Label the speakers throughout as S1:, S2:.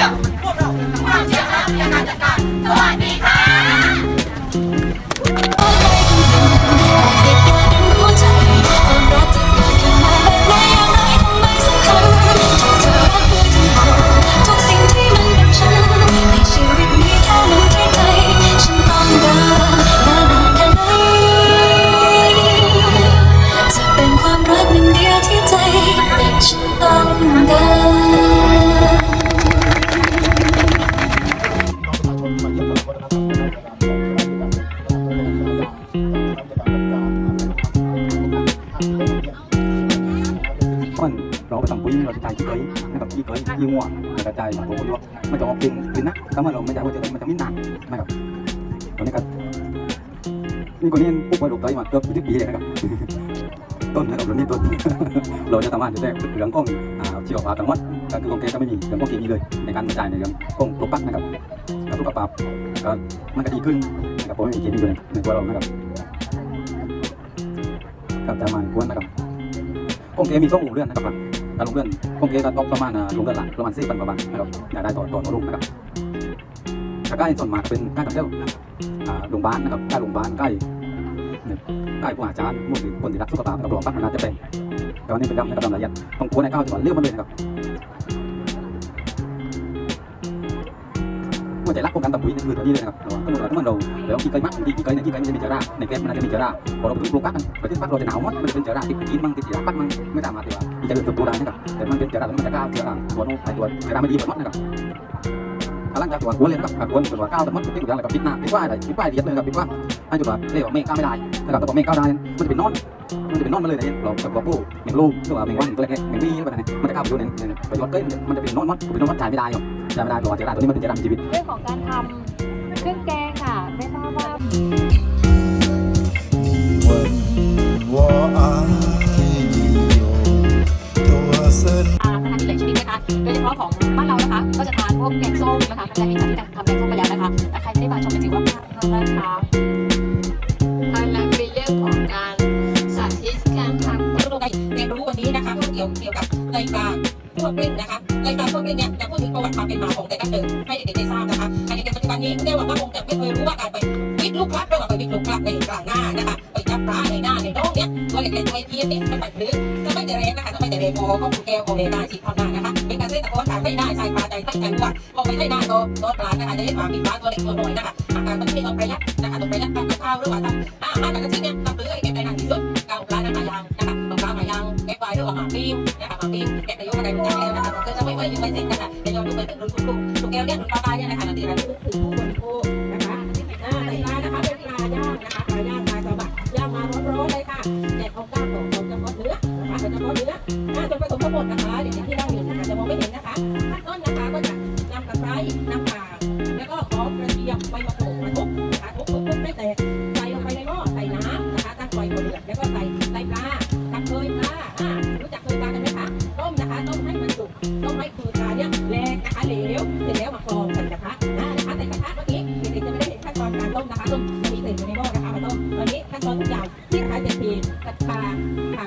S1: ชื่อพวกเราความ
S2: มันเราไปทำ
S3: ปุ๋ยเราจะจ่ายขี้เกยนะครับขี้เกยขี้งัวแล้วก็จ่ายตัวคนยมันจะออกกลิ่นกินนะถ้ามันเราไม่จ่ายว่าจะมันจะมิ้นนานนะครับตัวนี้ก็นี่คนนี้ปลูกไว้ลูกเตมาเกือบสิบปีเลยนะครับต้นนะครับตัวนี้ต้นเราจะทำงานจะแทรกเรื่องของอ่าชีวภาพทั้งหมดก็คือของแกก็ไม่มีเรื่องของเคมีเลยในการกระจายในเรื่องของปลูกปักนะครับแล้วสุขภาพก็มันก็ดีขึ้นนะครับเพราะไม่มีเคมีอยู่ในตัวเรานะครับครับจะมาควรนะครับ คงเกมีต้องลงเลื่อนนะครับการลงเลื่อนคงเกก็ตกประมาณลงเรือนหลังประมาณสี่พันกว่าบาทนะครับอยากได้ต่อต่อต่อลูกนะครับถ้าใกล้ส่วนมากเป็นใกล้กับเจ้าอ่าโรงพยาบาลนะครับใกล้โรงพยาบาลใกล้ใกล้ผู้อาจารย์มุ่งถึงคนที่รักสุขภาพนะครับรองปักมันน่าจะเป็นแต่วันนี้เป็นดำนะครับดำละเอียดต้องกลัวในก้าวจังหวัดเลือกมันเลยนะครับ หัวใจรักของการตัดปุ๋ยนี่คือตัวนี้เลยนะครับเราต้องเราต้องมันเราแล้วขี้ไก่มักที่ขี้ไก่ในขี้ไก่มันจะมีเจอราในแก้มมันจะมีเจอราพอเราไปปลูกปักกันไปที่ปักเราจะหนาวมดมันจะเป็นเจอราติดกินมั่งติดเชื้อปักมั่งไม่สามารถที่ว่าที่จะเกิดตัวได้นะครับแต่มันเป็นเชื้อราแล้วมันจะก้าวเชื้อราตัวนู้นไอตัวเจอราไม่ดีหมดนะครับหลังจากตัวกวนเลยนะครับกวนตัวก้าวแต่มันติดอย่างไรกับปิดหน้าปิดว่าอะไรปิดว่าเดียดเลยครับปิดว่าให้จุดว่าเรียกว่าเมฆก้าวไม่ได้นะครับแต่พอเมฆก้าวได้มันจะเป็นนอนมันจะเป็นนอนมาเลยนะเราแบบว่าปูเมฆลูกหรือว่าเมฆวันตัวเล็กเมฆวี่อะไรมันจะก้าวไปอยู่ในไปยอดเก้ยมันจะเป็นนอนมัดเป็นนอนมัดจ่ายไม่ได้หรอก จำไม่ได้ก่อนจะรานตัวนี้มันเป็นเจรานชีวิต
S4: เรื่องของการทำเครื่องแกงค่ะ ไม่ทราบว่าอาารที่หลายชนิดนะคะโดยเฉพาะของบ้านเรานะคะ ก็จะทานพวกแกงส้มนะคะใครมีทานทำแกงส้มไปแล้วนะคะแต่ใครไม่ได้มาชมก็ถือว่าพลาดนะคะ
S5: พลังเนเรื่องของการสาธิตการทำ
S6: เรื่องใดเรียนรู้วันนี้นะคะก็เกี่ยวเกี่ยวกับในปลาพวกเป็นนะคะ ไตปลารพวกเป็นเนี่ยจะพูดถึงประวัติความเป็นมาของแต่ละเดิมให้เด็กๆได้ทราบนะคะให้เด็กๆปัจจุบันนี้ได้หวังว่าคงจะไม่เคยรู้ว่าการไปวิทลูกพลัดหรือว่าไปวิทลูกพลัดในกลางหน้านะคะไปจับปลาในหน้าในน้องเนี่ยตัวเล็กๆตัวเทียนเนี่ยมันแบบพื้นจะไม่แต่เรนนะคะจะไม่แต่เรนพอก็ผูกแก้วโองเลนาฉีดทำหน้านะคะเป็นการเส้นตะโกนถามไม่ได้ชายปลาใจตั้งใจว่าพอไปได้หน้าโตโตปลานะคะจะได้ปลามีปลาตัวเล็กตัวน้อยนะคะอาการมันไม่ต้องประหยัดนะคะต้องประหยัดทำกับข้าวหรือว่าทำอาหารแต่ละชนิดเนี่ยทำเพื่อให้เก็บได้นานที่สุดเกาปลาหน้ำมายางนะคะตปลาหมายางแกะปลาด้วยออกมาปิ้งนะคะหมาปิ้งแกะในยกอะไรเป็นจานแล้ วนะคะก็จะไม่ไหวยังไม่เสร็จนะคะเดี๋ยวย้อมดูไปถึงรุ่นคุณครูลูกแก้วเนี่ยรุ่นป้าป้าเนี่ยนะคะนาทีละลูกถึงผู้บริโภคนะคะอ่าในปลานะคะเป็นปลาย่างนะคะปลาย่างปลากระบะย่างมาร้อนๆเลยค่ะแต่เอาก้างของของเฉพาะเนื้อนะคะเฉพาะเนื้ออ่าส่วนผสมทั้งหมดนะคะ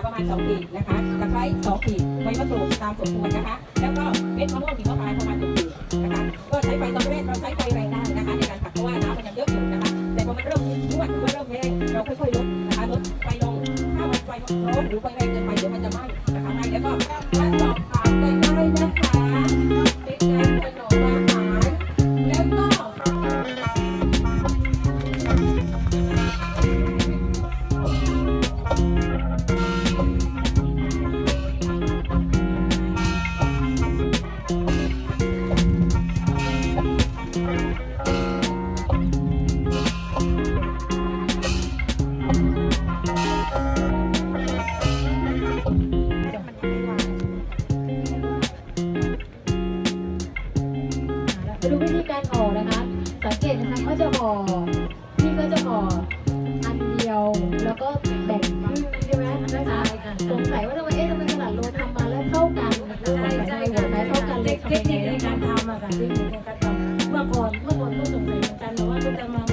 S6: ประมาณ2ขีดนะคะตะไคร้2ขีดใบมะกรูดตามสมควรนะคะ แล้วก็เม็ดมะม่วงหิมพานต์ประมาณ1ขีดนะคะ ก็ใช้ไฟตอนแรกเราใช้ไฟแรงได้นะคะ ในการผัดเพราะว่าน้ำมันยังเยอะอยู่นะคะ แต่พอมันเริ่มนวดมันเริ่มแห้งเราค่อยๆลดนะคะลดไฟลงถ้ามันไฟร้อนหรือไฟแรงเกินไปเดี๋ยวมันจะไหม้นะคะไหม้แล้วก็ มาดูวิ
S4: ธีการห่อนะคะ สังเกตนะคะก็จะห่อนี่ก็จะห่ออันเดียว แล้วก็แบ่งครึ่งใช่ไหมนะคะสงสัยว่าทำไมเอ๊ะทำไมขนาดโลทำมาแล้วเท่ากันคือหัวใจหัวใจเท่ากันเลย
S7: เทคนิคในการทำอะค่ะเทคนิคในการทำเมื่อก่อนเมื่อก่อนก็สงสัยเหมือนกันแต่ว่าก็จะมา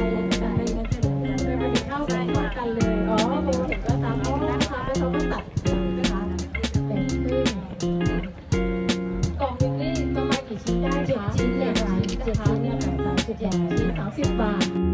S4: คะ
S7: ชิ้นเนี่ยค่ะสามสิบ
S4: เจ็ด
S7: บาท
S4: ชิ้นสามสิบบาท